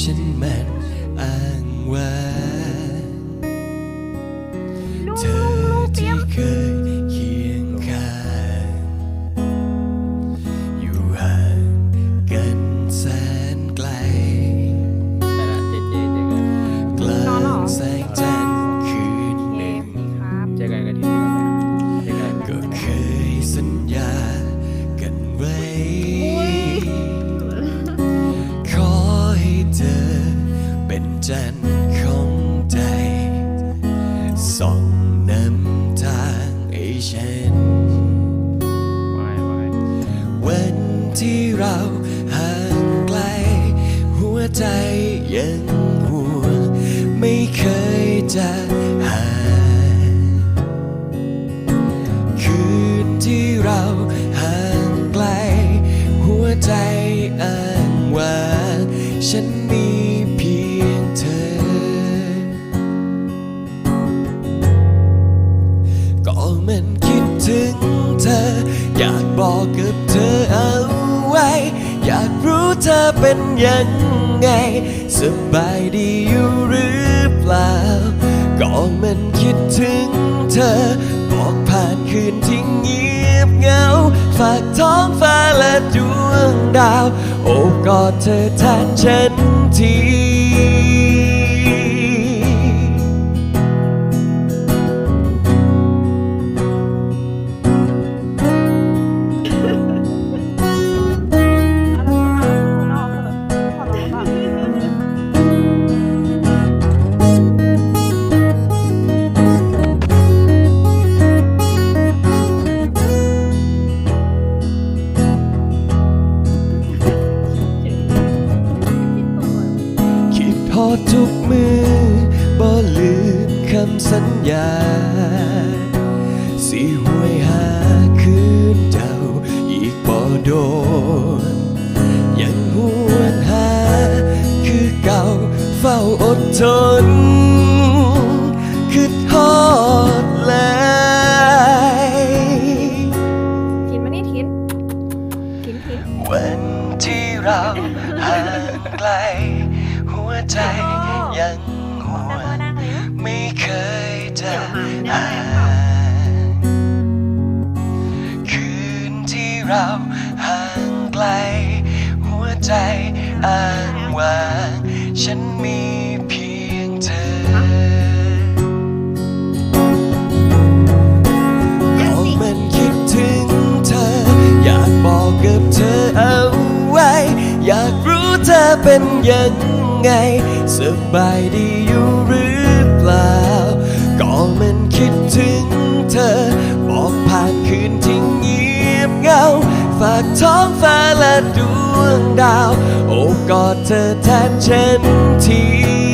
ฉั ฉันวายวายวันที่เราห่างไกล หัวใจยังห่วง ไม่เคยจะ อยากบอกกับเธอเอาไว้ อยากรู้เธอเป็นยังไง สบายดีอยู่หรือเปล่าก็มันคิดถึงเธอ บอกผ่านคืนที่เงียบเหงา ฝากท้องฟ้าและดวงดาว โอบกอดเธอแทนฉันที สัญญา สิหวยหาคืนเจ้าอีกบ่โดน ยังหวนหา คือเก่าเฝ้าอดทน คือทอดแลยทินมานี่ทินทินทินวันที่เราห่างไกล หัวใจยังห่วนั่ง ไม่เคยจะเดี๋ยวมาห่างคืนที่เราห่างไกล หัวใจอ้างว้างฉันมีเพียงเธอก็มันคิดถึงเธอ อยากบอกกับเธอเอาไว้ อยากรู้เธอเป็นยังไง สบายดีอยู่หรือ เปล่า ก็มันคิดถึงเธอ บอกผ่านคืนที่เงียบเงา ฝากท้องฟ้าและดวงดาว โอบกอดเธอแทนฉันที